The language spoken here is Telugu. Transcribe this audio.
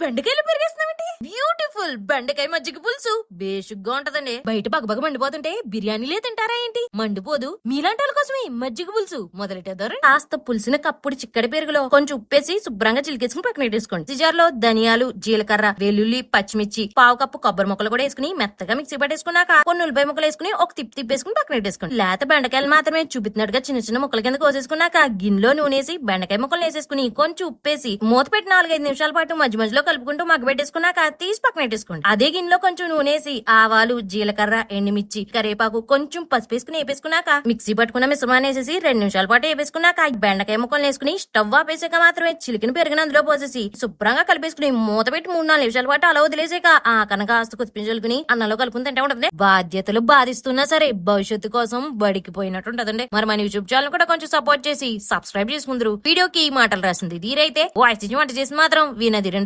బెండకాయలు పెరిగేస్తున్నావు బ్యూటిఫుల్ బెండకాయ మజ్జిగ పులుసు. బేషుగ్గా ఉంటదండి. బయట బగబగ మండిపోతుంటే బిర్యానీలే తింటారా ఏంటి? మండిపోదు. మీలాంటి వాళ్ళ కోసమే మజ్జిగ పులుసు. మొదలెట్టేదారు కాస్త పులిసిన కప్పుడు చిక్కడి పెరుగులో కొంచెం ఉప్పేసి శుభ్రంగా చిలికేసుకుని పక్కన పెట్టేసుకోండి. సిజార్లో ధనియాలు జీలకర్ర వెల్లుల్లి పచ్చిమిర్చి పావు కప్పు కొబ్బరి ముక్కలు కూడా వేసుకుని మెత్తగా మిక్సీ పట్టేసుకున్నాక కొన్ని ఉల్లిపాయ ముక్కలు వేసుకుని ఒక తిప్పి తిప్పేసుకుని పక్కన పెట్టేసుకోండి. లేత బెండకాయలు మాత్రమే చూపిస్తున్నట్టుగా చిన్న చిన్న ముక్కల కింద కోసేసుకున్నాక గిన్నెలో నూనేసి బెండకాయ ముక్కలు వేసేసుకుని కొంచెం ఉప్పేసి మూత పెట్టి నాలుగైదు నిమిషాల పాటు మధ్య మధ్యలో కలుపుకుంటూ మగ్గ పెట్టేసుకున్నాక తీసి పక్కన పెట్టేసుకోండి అదే గిన్నెలో కొంచెం నూనెసి ఆవాలు జీలకర్ర ఎండుమిర్చి కరివేపాకు కొంచెం పసుపు వేసుకుని వేపేసుకున్నాక మిక్సీ పట్టుకున్న మిశ్రమాన్ని వేసేసి రెండు నిమిషాల పాటు వేపేసుకున్నాక బెండకాయ ముక్కలు వేసుకుని స్టవ్ ఆపేసాక మాత్రమే చిలికిన పెరిగిన అందులో పోసేసి శుభ్రంగా కలిపేసుకుని మూత పెట్టి మూడు నాలుగు నిమిషాల పాటు అలా వదిలేసాక ఆ కనుక ఆస్తు కొత్తిమీర చల్లుకుని అన్నంలో కలుపుకుని తింటే ఉంటుంది బాధ్యతలు బాధిస్తున్నా సరే భవిష్యత్తు కోసం బడికిపోయినట్టు ఉంటదండి. మరి మన యూట్యూబ్ ఛానల్ కూడా కొంచెం సపోర్ట్ చేసి సబ్స్క్రైబ్ చేసుకుందరు. వీడియోకి ఈ మాటలు రాసింది దీరైతే వాయిస్ వంట చేసి మాత్రం వినది రెండు